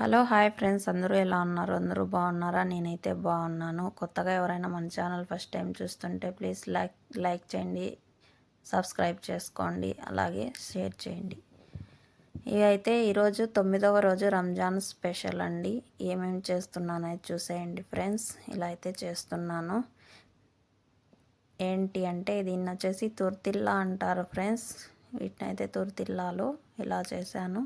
Hello hi friends. అందరూ ఎలా ఉన్నారు? అందరూ బాగున్నారా? నేనైతే బాగున్నాను. కొత్తగా ఎవరైనా మన ఛానల్ ఫస్ట్ టైం చూస్తుంటే ప్లీజ్ లైక్ లైక్ చేయండి సబ్స్క్రైబ్ చేసుకోండి అలాగే షేర్ చేయండి. ఇవైతే అయితే ఈరోజు తొమ్మిదవ రోజు రంజాన్ స్పెషల్ అండి. ఏమేమి చేస్తున్నానో చూసేయండి ఫ్రెండ్స్. ఇలా అయితే చేస్తున్నాను. ఏంటి అంటే దీన్ని వచ్చేసి తుర్తిల్లా అంటారు ఫ్రెండ్స్. వీటిని అయితే ఇలా చేశాను.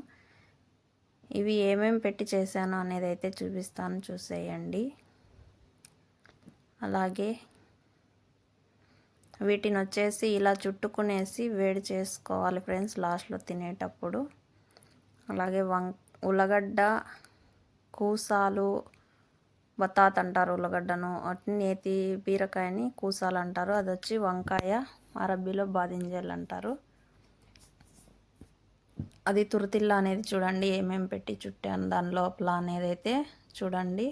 ఇవి ఏమేమి పెట్టి చేశాను అనేది అయితే చూపిస్తాను చూసేయండి. అలాగే వీటిని వచ్చేసి ఇలా చుట్టుకునేసి వేడి చేసుకోవాలి ఫ్రెండ్స్ లాస్ట్లో తినేటప్పుడు. అలాగే వం ఉల్లగడ్డ కూసాలు బతాత్ అంటారు ఉల్లగడ్డను వాటిని నేతి బీరకాయని కూసాలు అంటారు. అది వచ్చి వంకాయ అరబ్బీలో బాదింజలు అంటారు అది తురతిల్లా అనేది చూడండి ఏమేమి పెట్టి చుట్టాను దాని లోపల అనేది అయితే చూడండి.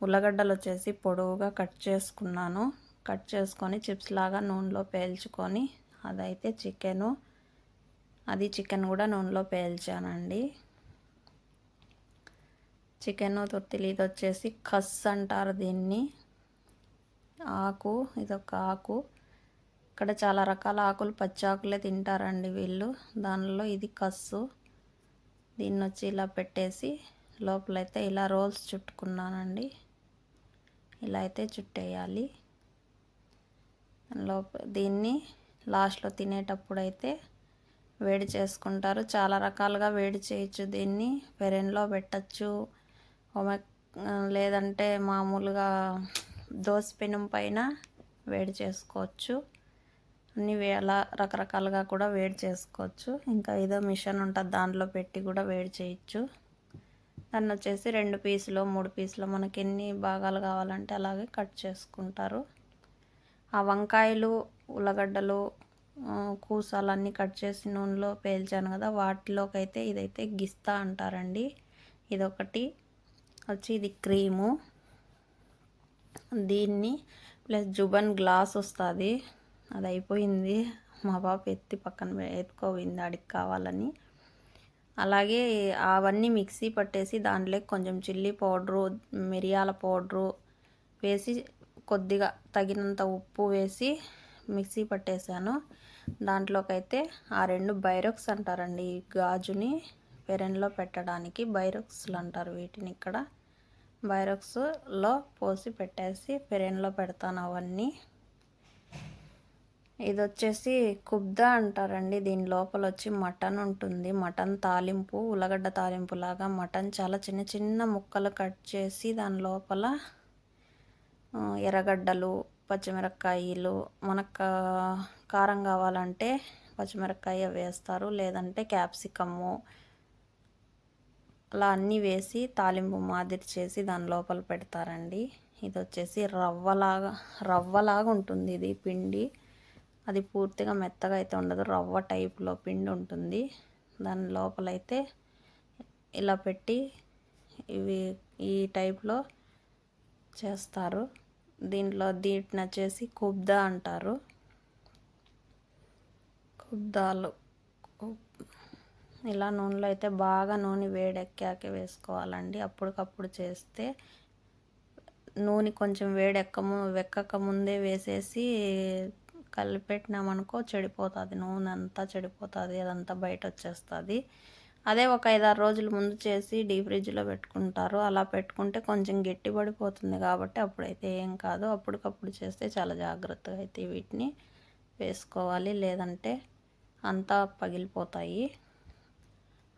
ఉల్లగడ్డలు వచ్చేసి పొడవుగా కట్ చేసుకున్నాను. కట్ చేసుకొని చిప్స్ లాగా నూనెలో పేల్చుకొని అదైతే చికెను. అది చికెన్ కూడా నూనెలో పేల్చానండి. చికెన్ తొత్తిలి ఇది వచ్చేసి కస్ అంటారు దీన్ని. ఆకు ఇదొక ఆకు. ఇక్కడ చాలా రకాల ఆకులు పచ్చి ఆకులే తింటారండి వీళ్ళు. దానిలో ఇది కస్సు. దీన్ని వచ్చి ఇలా పెట్టేసి లోపలైతే ఇలా రోల్స్ చుట్టుకున్నానండి. ఇలా అయితే చుట్టేయాలి. లోప దీన్ని లాస్ట్లో తినేటప్పుడు అయితే వేడి చేసుకుంటారు. చాలా రకాలుగా వేడి చేయొచ్చు దీన్ని. పెరెన్లో పెట్టచ్చు. లేదంటే మామూలుగా దోశ పెనం పైన వేడి చేసుకోవచ్చు. అన్ని ఎలా రకరకాలుగా కూడా వేడి చేసుకోవచ్చు. ఇంకా ఏదో మిషన్ ఉంటుంది దాంట్లో పెట్టి కూడా వేడి చేయొచ్చు. దాన్ని వచ్చేసి రెండు పీసులు మూడు పీసులు మనకి ఎన్ని భాగాలు కావాలంటే అలాగే కట్ చేసుకుంటారు. ఆ వంకాయలు ఉల్లగడ్డలు కూసాలన్నీ కట్ చేసి నూనెలో పేల్చాను కదా వాటిలోకైతే ఇదైతే గిస్తా అంటారండి. ఇదొకటి. వచ్చి ఇది క్రీము. దీన్ని ప్లస్ జుబన్ గ్లాస్ వస్తుంది. అది అయిపోయింది మా పాప ఎత్తి పక్కన ఎత్తుకోపోయింది అడిగి కావాలని. అలాగే అవన్నీ మిక్సీ పట్టేసి దాంట్లో కొంచెం చిల్లీ పౌడరు మిరియాల పౌడరు వేసి కొద్దిగా తగినంత ఉప్పు వేసి మిక్సీ పట్టేశాను. దాంట్లోకైతే ఆ రెండు బైరక్స్ అంటారండి ఈ గాజుని పెరెన్లో పెట్టడానికి. బైరక్స్లు అంటారు వీటిని ఇక్కడ. బైరక్స్లో పోసి పెట్టేసి పెరెన్లో పెడతాను అవన్నీ. ఇది వచ్చేసి కుబ్దా అంటారండి. దీని లోపల వచ్చి మటన్ ఉంటుంది. మటన్ తాలింపు ఉల్లగడ్డ తాలింపు లాగా మటన్ చాలా చిన్న చిన్న ముక్కలు కట్ చేసి దాని లోపల ఎర్రగడ్డలు పచ్చిమిరపకాయలు మనకు కారం కావాలంటే పచ్చిమిరపకాయ వేస్తారు. లేదంటే క్యాప్సికము అలా అన్నీ వేసి తాలింపు మాదిరి చేసి దాని లోపల పెడతారండి. ఇది వచ్చేసి రవ్వలాగా రవ్వలాగా ఉంటుంది ఇది పిండి. అది పూర్తిగా మెత్తగా అయితే ఉండదు. రవ్వ టైప్లో పిండి ఉంటుంది. దాని లోపలైతే ఇలా పెట్టి ఇవి ఈ టైప్లో చేస్తారు. దీంట్లో దీటిని వచ్చేసి కుబ్దా అంటారు. కుబ్దాలు ఇలా నూనెలో అయితే బాగా నూనె వేడెక్కాక వేసుకోవాలండి. అప్పటికప్పుడు చేస్తే నూనె కొంచెం వేడెక్కము వెక్కక ముందే వేసేసి కలిపెట్టినామనుకో చెడిపోతుంది నూనె అంతా చెడిపోతుంది అదంతా బయట వచ్చేస్తుంది అదే ఒక ఐదారు రోజుల ముందు చేసి డీ ఫ్రిడ్జ్లో పెట్టుకుంటారు. అలా పెట్టుకుంటే కొంచెం గట్టి పడిపోతుంది కాబట్టి అప్పుడైతే ఏం కాదు. అప్పటికప్పుడు చేస్తే చాలా జాగ్రత్తగా అయితే వీటిని వేసుకోవాలి. లేదంటే అంతా పగిలిపోతాయి.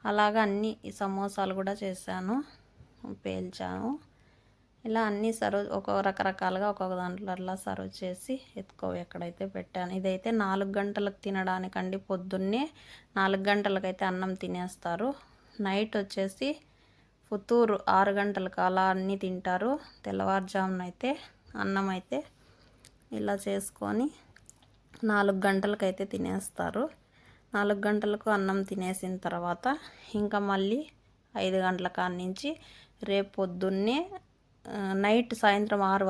అలాగా అన్ని సమోసాలు కూడా చేశాను పేల్చాను. ఇలా అన్నీ సర్వ్ ఒక రకరకాలుగా ఒక్కొక్క దాంట్లో అలా సర్వ్ చేసి ఎత్తుకో ఎక్కడైతే పెట్టాను. ఇదైతే నాలుగు గంటలకు తినడానికండి. పొద్దున్నే నాలుగు గంటలకైతే అన్నం తినేస్తారు. నైట్ వచ్చేసి పుత్తూరు ఆరు గంటలకు అలా అన్నీ తింటారు. తెల్లవారుజామున అయితే అన్నం అయితే ఇలా చేసుకొని నాలుగు గంటలకైతే తినేస్తారు. నాలుగు గంటలకు అన్నం తినేసిన తర్వాత ఇంకా మళ్ళీ ఐదు గంటల కాడ నుంచి రేపు పొద్దున్నే నైట్ సాయంత్రం ఆరు వరకు